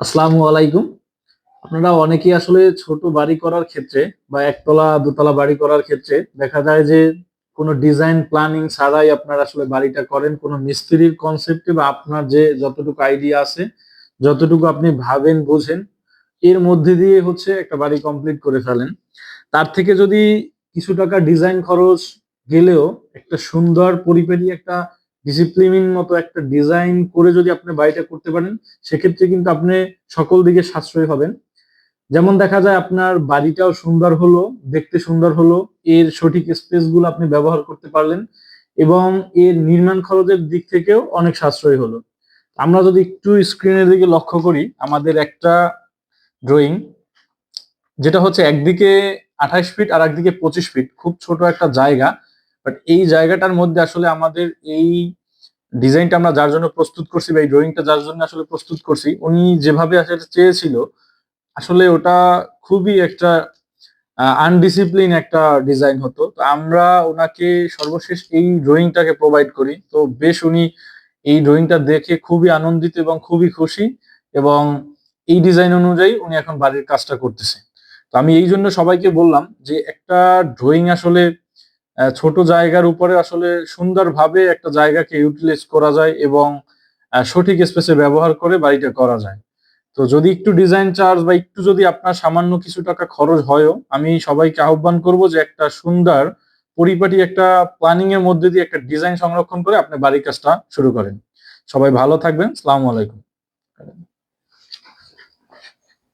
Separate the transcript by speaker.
Speaker 1: আসসালামু আলাইকুম। আপনারা অনেকেই আসলে ছোট বাড়ি করার ক্ষেত্রে বা একতলা, দুতলা বাড়ি করার ক্ষেত্রে দেখা যায় যে কোনো ডিজাইন প্ল্যানিং ছাড়াই আপনারা আসলে বাড়িটা করেন। কোনো মিস্ত্রির কনসেপ্টে বা আপনার যে যতটুকু আইডিয়া আছে, যতটুকু আপনি ভাবেন, বোঝেন, এর মধ্যে দিয়ে হচ্ছে একটা বাড়ি কমপ্লিট করে ফেলেন। তার থেকে যদি কিছু টাকা ডিজাইন খরচ গেলেও একটা সুন্দর পরিপাটি একটা ডিসিপ্লিন মতো একটা ডিজাইন করে যদি আপনি বাড়িটা করতে পারেন, সেক্ষেত্রে কিন্তু আপনি সকল দিকে সাশ্রয়ী হবেন। যেমন দেখা যায় আপনার বাড়িটাও সুন্দর হলো, দেখতে সুন্দর হলো, এর সঠিক স্পেসগুলো আপনি ব্যবহার করতে পারলেন এবং এর নির্মাণ খরচের দিক থেকেও অনেক সাশ্রয় হলো। আমরা যদি একটু স্ক্রিনের দিকে লক্ষ্য করি, আমাদের একটা ড্রয়িং যেটা হচ্ছে একদিকে আঠাশ ফিট আর একদিকে পঁচিশ ফিট খুব ছোট একটা জায়গা। বাট এই জায়গাটার মধ্যে আসলে আমাদের এই ডিজাইনটা আমরা যার জন্য প্রস্তুত করছি বা এই ড্রয়িংটা যার জন্য আসলে প্রস্তুত করছি, উনি যেভাবে আসলে চেয়েছিল, আসলে ওটা খুবই একটা আনডিসিপ্লিন একটা ডিজাইন হতো। তো আমরা ওনাকে সর্বশেষ এই ড্রয়িংটাকে প্রোভাইড করি। তো বেশ উনি এই ড্রয়িংটা দেখে খুবই আনন্দিত এবং খুবই খুশি এবং এই ডিজাইন অনুযায়ী উনি এখন বাড়ির কাজটা করতেছে। তো আমি এই জন্য সবাইকে বললাম যে একটা ড্রয়িং আসলে ছোট জায়গার উপরে আসলে সুন্দরভাবে একটা জায়গাকে ইউটিলাইজ করা যায় এবং সঠিক স্পেসে ব্যবহার করে বাড়িটা করা যায়। তো যদি একটু ডিজাইন চার্জ বা একটু যদি আপনার সামান্য কিছু টাকা খরচ হয়ও, আমি সবাইকে আহ্বান করব যে একটা সুন্দর পরিপাটি একটা প্ল্যানিং এর মধ্যে দিয়ে একটা ডিজাইন সংরক্ষণ করে আপনি বাড়ির কাজটা শুরু করেন। সবাই ভালো থাকবেন। সালামু আলাইকুম।